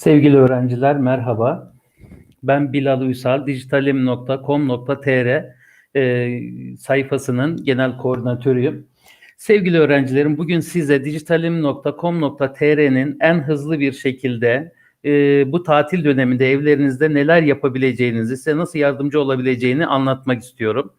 Sevgili öğrenciler merhaba. Ben Bilal Uysal, dijitalim.com.tr e, sayfasının genel koordinatörüyüm. Sevgili öğrencilerim bugün size dijitalim.com.tr'nin en hızlı bir şekilde e, bu tatil döneminde evlerinizde neler yapabileceğinizi, size nasıl yardımcı olabileceğini anlatmak istiyorum.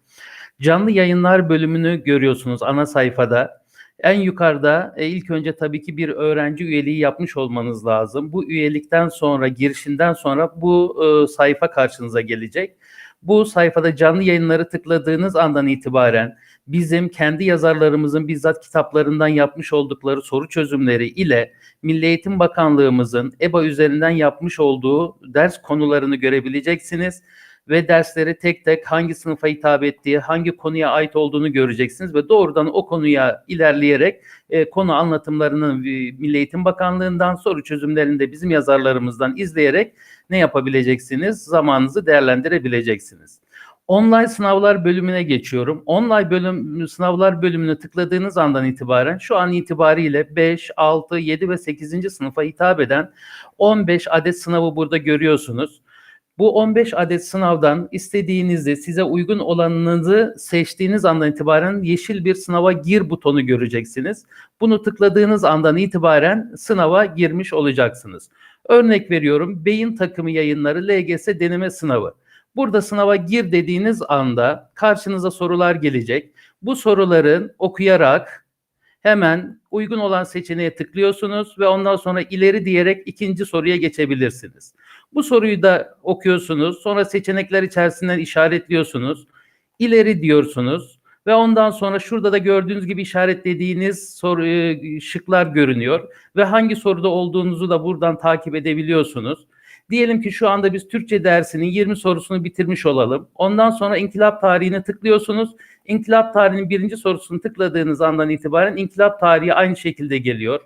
Canlı yayınlar bölümünü görüyorsunuz ana sayfada. En yukarıda e, ilk önce tabii ki bir öğrenci üyeliği yapmış olmanız lazım. Bu üyelikten sonra, girişinden sonra bu e, sayfa karşınıza gelecek. Bu sayfada canlı yayınları tıkladığınız andan itibaren bizim kendi yazarlarımızın bizzat kitaplarından yapmış oldukları soru çözümleri ile Milli Eğitim Bakanlığımızın EBA üzerinden yapmış olduğu ders konularını görebileceksiniz ve dersleri tek tek hangi sınıfa hitap ettiği, hangi konuya ait olduğunu göreceksiniz ve doğrudan o konuya ilerleyerek e, konu anlatımlarını e, Milli Eğitim Bakanlığı'ndan soru çözümlerinde bizim yazarlarımızdan izleyerek ne yapabileceksiniz? Zamanınızı değerlendirebileceksiniz. Online sınavlar bölümüne geçiyorum. Online bölüm sınavlar bölümüne tıkladığınız andan itibaren şu an itibariyle 5, 6, 7 ve 8. sınıfa hitap eden 15 adet sınavı burada görüyorsunuz. Bu 15 adet sınavdan istediğinizi, size uygun olanınızı seçtiğiniz andan itibaren yeşil bir sınava gir butonu göreceksiniz. Bunu tıkladığınız andan itibaren sınava girmiş olacaksınız. Örnek veriyorum beyin takımı yayınları LGS deneme sınavı. Burada sınava gir dediğiniz anda karşınıza sorular gelecek. Bu soruların okuyarak hemen uygun olan seçeneğe tıklıyorsunuz ve ondan sonra ileri diyerek ikinci soruya geçebilirsiniz. Bu soruyu da okuyorsunuz. Sonra seçenekler içerisinden işaretliyorsunuz. İleri diyorsunuz ve ondan sonra şurada da gördüğünüz gibi işaretlediğiniz soru e, şıklar görünüyor ve hangi soruda olduğunuzu da buradan takip edebiliyorsunuz. Diyelim ki şu anda biz Türkçe dersinin 20 sorusunu bitirmiş olalım. Ondan sonra inkılap tarihine tıklıyorsunuz. İnkılap tarihinin birinci sorusunu tıkladığınız andan itibaren inkılap tarihi aynı şekilde geliyor.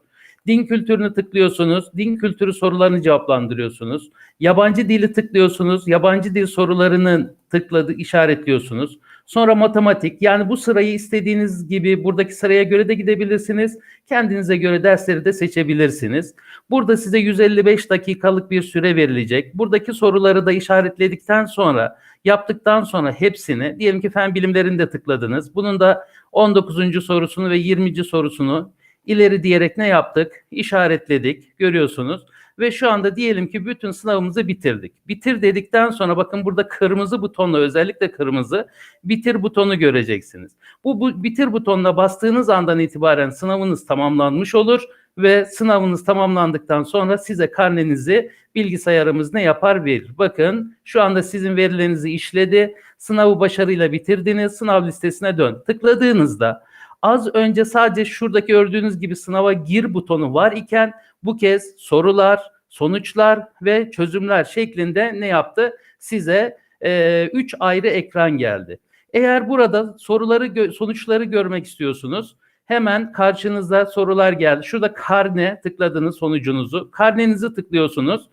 Din kültürünü tıklıyorsunuz. Din kültürü sorularını cevaplandırıyorsunuz. Yabancı dili tıklıyorsunuz. Yabancı dil sorularını tıkladı işaretliyorsunuz. Sonra matematik yani bu sırayı istediğiniz gibi buradaki sıraya göre de gidebilirsiniz. Kendinize göre dersleri de seçebilirsiniz. Burada size 155 dakikalık bir süre verilecek. Buradaki soruları da işaretledikten sonra yaptıktan sonra hepsini diyelim ki fen bilimlerinde tıkladınız. Bunun da 19. sorusunu ve 20. sorusunu ileri diyerek ne yaptık? İşaretledik. Görüyorsunuz. Ve şu anda diyelim ki bütün sınavımızı bitirdik. Bitir dedikten sonra bakın burada kırmızı butonla özellikle kırmızı bitir butonu göreceksiniz. Bu, bu bitir butonuna bastığınız andan itibaren sınavınız tamamlanmış olur ve sınavınız tamamlandıktan sonra size karnenizi bilgisayarımız ne yapar verir. Bakın şu anda sizin verilerinizi işledi. Sınavı başarıyla bitirdiniz. Sınav listesine dön. Tıkladığınızda az önce sadece şuradaki gördüğünüz gibi sınava gir butonu var iken bu kez sorular, sonuçlar ve çözümler şeklinde ne yaptı? Size 3 e, üç ayrı ekran geldi. Eğer burada soruları sonuçları görmek istiyorsunuz hemen karşınıza sorular geldi. Şurada karne tıkladığınız sonucunuzu. Karnenizi tıklıyorsunuz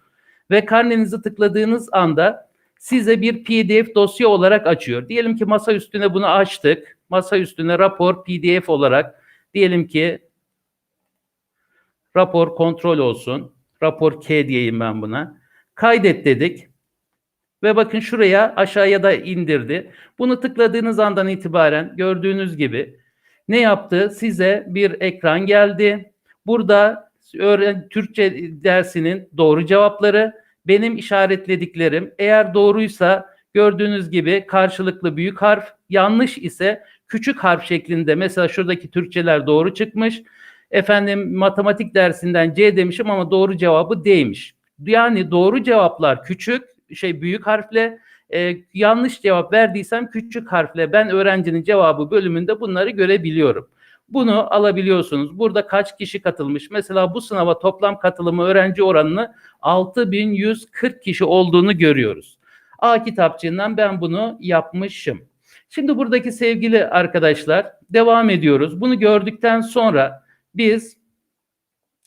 ve karnenizi tıkladığınız anda size bir PDF dosya olarak açıyor. Diyelim ki masa üstüne bunu açtık. Masa üstüne rapor PDF olarak diyelim ki rapor kontrol olsun. Rapor K diyeyim ben buna. Kaydet dedik. Ve bakın şuraya aşağıya da indirdi. Bunu tıkladığınız andan itibaren gördüğünüz gibi ne yaptı? Size bir ekran geldi. Burada öğren Türkçe dersinin doğru cevapları, benim işaretlediklerim eğer doğruysa gördüğünüz gibi karşılıklı büyük harf, yanlış ise küçük harf şeklinde mesela şuradaki Türkçeler doğru çıkmış. Efendim matematik dersinden C demişim ama doğru cevabı D'ymiş. Yani doğru cevaplar küçük, şey büyük harfle, e, yanlış cevap verdiysem küçük harfle ben öğrencinin cevabı bölümünde bunları görebiliyorum. Bunu alabiliyorsunuz. Burada kaç kişi katılmış? Mesela bu sınava toplam katılımı öğrenci oranını 6140 kişi olduğunu görüyoruz. A kitapçığından ben bunu yapmışım. Şimdi buradaki sevgili arkadaşlar devam ediyoruz. Bunu gördükten sonra biz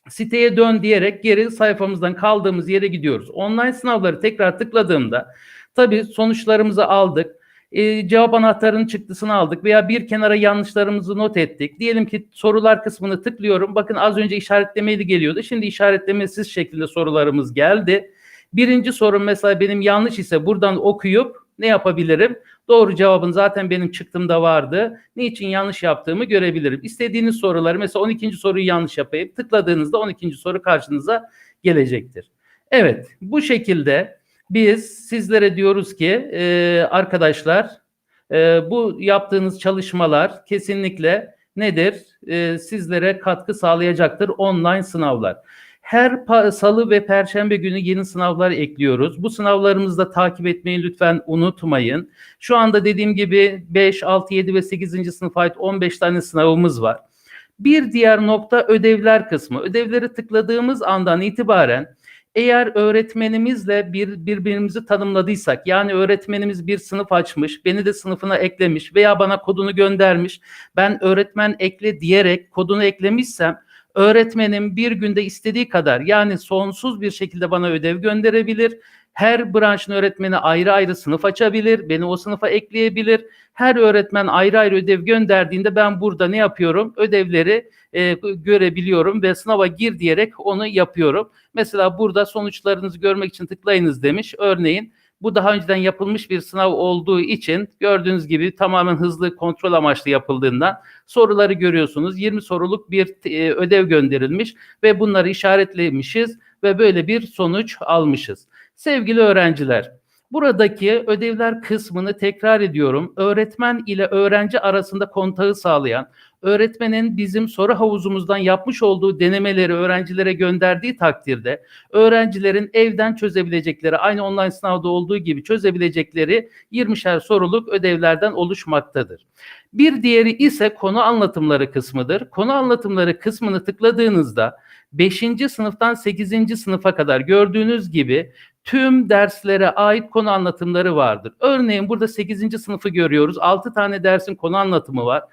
siteye dön diyerek geri sayfamızdan kaldığımız yere gidiyoruz. Online sınavları tekrar tıkladığımda tabii sonuçlarımızı aldık. E, cevap anahtarının çıktısını aldık veya bir kenara yanlışlarımızı not ettik. Diyelim ki sorular kısmını tıklıyorum. Bakın az önce işaretlemeydi geliyordu. Şimdi işaretlemesiz şekilde sorularımız geldi. Birinci sorum mesela benim yanlış ise buradan okuyup ne yapabilirim? Doğru cevabın zaten benim çıktımda vardı. Niçin yanlış yaptığımı görebilirim. İstediğiniz soruları mesela 12. soruyu yanlış yapayım. Tıkladığınızda 12. soru karşınıza gelecektir. Evet bu şekilde biz sizlere diyoruz ki e, arkadaşlar e, bu yaptığınız çalışmalar kesinlikle nedir? E, sizlere katkı sağlayacaktır online sınavlar. Her salı ve perşembe günü yeni sınavlar ekliyoruz. Bu sınavlarımızı da takip etmeyi lütfen unutmayın. Şu anda dediğim gibi 5, 6, 7 ve 8. sınıfa ait 15 tane sınavımız var. Bir diğer nokta ödevler kısmı. Ödevleri tıkladığımız andan itibaren eğer öğretmenimizle bir birbirimizi tanımladıysak yani öğretmenimiz bir sınıf açmış, beni de sınıfına eklemiş veya bana kodunu göndermiş. Ben öğretmen ekle diyerek kodunu eklemişsem öğretmenim bir günde istediği kadar yani sonsuz bir şekilde bana ödev gönderebilir. Her branşın öğretmeni ayrı ayrı sınıf açabilir, beni o sınıfa ekleyebilir. Her öğretmen ayrı ayrı ödev gönderdiğinde ben burada ne yapıyorum? Ödevleri e, görebiliyorum ve sınava gir diyerek onu yapıyorum. Mesela burada sonuçlarınızı görmek için tıklayınız demiş. Örneğin bu daha önceden yapılmış bir sınav olduğu için gördüğünüz gibi tamamen hızlı kontrol amaçlı yapıldığından soruları görüyorsunuz. 20 soruluk bir e, ödev gönderilmiş ve bunları işaretlemişiz ve böyle bir sonuç almışız. Sevgili öğrenciler, buradaki ödevler kısmını tekrar ediyorum. Öğretmen ile öğrenci arasında kontağı sağlayan, öğretmenin bizim soru havuzumuzdan yapmış olduğu denemeleri öğrencilere gönderdiği takdirde öğrencilerin evden çözebilecekleri aynı online sınavda olduğu gibi çözebilecekleri 20'şer soruluk ödevlerden oluşmaktadır. Bir diğeri ise konu anlatımları kısmıdır. Konu anlatımları kısmını tıkladığınızda 5. sınıftan 8. sınıfa kadar gördüğünüz gibi tüm derslere ait konu anlatımları vardır. Örneğin burada 8. sınıfı görüyoruz. 6 tane dersin konu anlatımı var.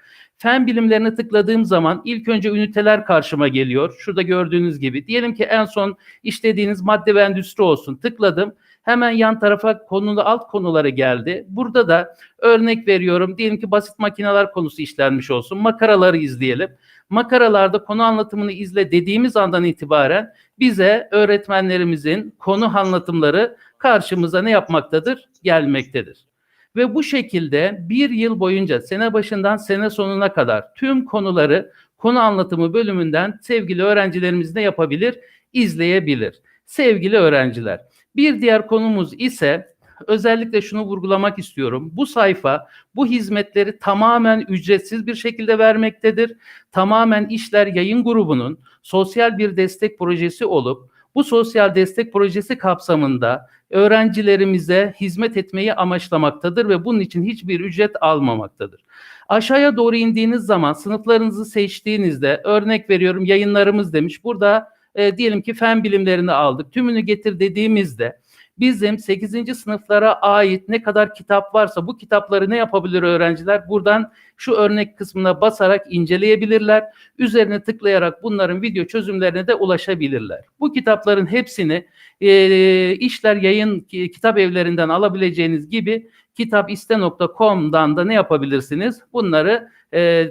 Fen bilimlerine tıkladığım zaman ilk önce üniteler karşıma geliyor. Şurada gördüğünüz gibi. Diyelim ki en son işlediğiniz madde ve endüstri olsun. Tıkladım. Hemen yan tarafa konulu alt konuları geldi. Burada da örnek veriyorum. Diyelim ki basit makineler konusu işlenmiş olsun. Makaraları izleyelim. Makaralarda konu anlatımını izle dediğimiz andan itibaren bize öğretmenlerimizin konu anlatımları karşımıza ne yapmaktadır? Gelmektedir. Ve bu şekilde bir yıl boyunca sene başından sene sonuna kadar tüm konuları konu anlatımı bölümünden sevgili öğrencilerimiz ne yapabilir? İzleyebilir. Sevgili öğrenciler, bir diğer konumuz ise özellikle şunu vurgulamak istiyorum. Bu sayfa bu hizmetleri tamamen ücretsiz bir şekilde vermektedir. Tamamen İşler Yayın Grubu'nun sosyal bir destek projesi olup bu sosyal destek projesi kapsamında öğrencilerimize hizmet etmeyi amaçlamaktadır ve bunun için hiçbir ücret almamaktadır. Aşağıya doğru indiğiniz zaman sınıflarınızı seçtiğinizde örnek veriyorum yayınlarımız demiş. Burada e, diyelim ki fen bilimlerini aldık. Tümünü getir dediğimizde bizim 8. sınıflara ait ne kadar kitap varsa bu kitapları ne yapabilir öğrenciler? Buradan şu örnek kısmına basarak inceleyebilirler. Üzerine tıklayarak bunların video çözümlerine de ulaşabilirler. Bu kitapların hepsini e, işler yayın kitap evlerinden alabileceğiniz gibi kitapiste.com'dan da ne yapabilirsiniz? Bunları e,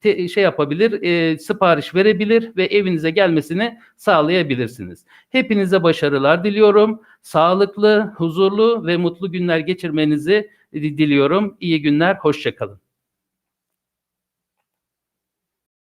te, şey yapabilir, e, sipariş verebilir ve evinize gelmesini sağlayabilirsiniz. Hepinize başarılar diliyorum. Sağlıklı, huzurlu ve mutlu günler geçirmenizi diliyorum. İyi günler, hoşçakalın.